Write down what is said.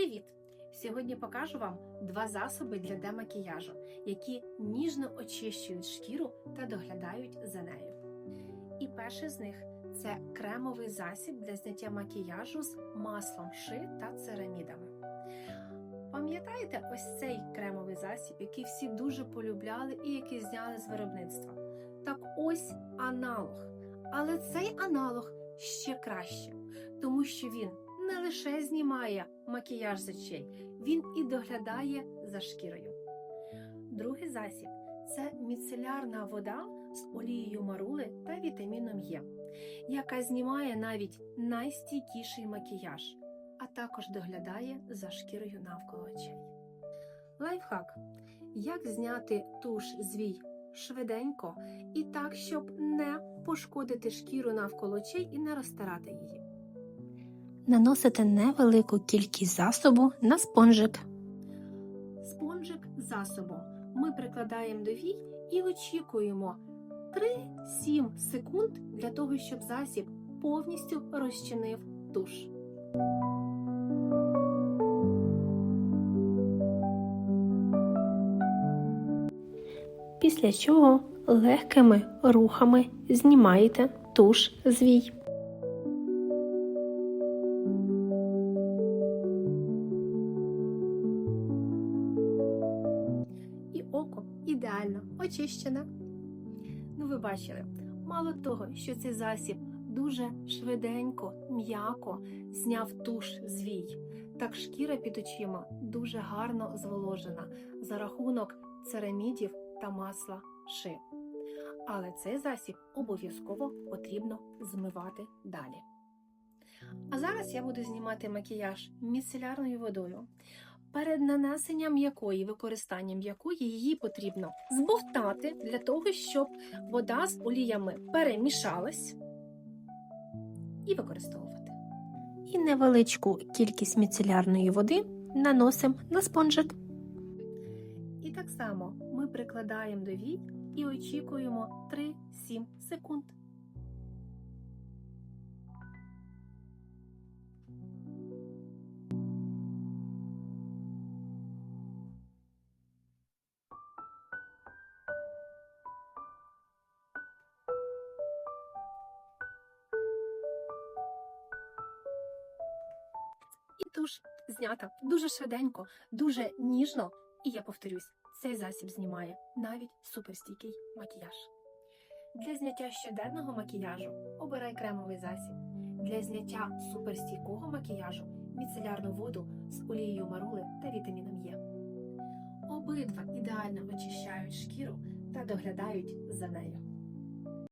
Привіт! Сьогодні покажу вам два засоби для демакіяжу, які ніжно очищують шкіру та доглядають за нею. І перший з них це кремовий засіб для зняття макіяжу з маслом ши та церамідами. Пам'ятаєте ось цей кремовий засіб, який всі дуже полюбляли і який зняли з виробництва? Так ось аналог. Але цей аналог ще краще, тому що він не лише знімає макіяж з очей, він і доглядає за шкірою. Другий засіб це міцелярна вода з олією марули та вітаміном Е, яка знімає навіть найстійкіший макіяж, а також доглядає за шкірою навколо очей. Лайфхак. Як зняти туш звій швиденько і так, щоб не пошкодити шкіру навколо очей і не розтирати її. Наносите невелику кількість засобу на спонжик. Спонжик засобу ми прикладаємо до вій і очікуємо 3-7 секунд для того, щоб засіб повністю розчинив туш. Після чого легкими рухами знімаєте туш з вій. Ідеально очищене. Ну, ви бачили, мало того, що цей засіб дуже швиденько, м'яко зняв туш з вій, так шкіра під очима дуже гарно зволожена за рахунок церамідів та масла ши. Але цей засіб обов'язково потрібно змивати далі. А зараз я буду знімати макіяж міцелярною водою, перед нанесенням якої, використанням якої її потрібно збовтати для того, щоб вода з оліями перемішалась і використовувати. І невеличку кількість міцелярної води наносимо на спонжик. І так само ми прикладаємо до вій і очікуємо 3-7 секунд. І туш знята дуже швиденько, дуже ніжно. І я повторюсь, цей засіб знімає навіть суперстійкий макіяж. Для зняття щоденного макіяжу обирай кремовий засіб. Для зняття суперстійкого макіяжу міцелярну воду з олією марули та вітаміном Е. Обидва ідеально очищають шкіру та доглядають за нею.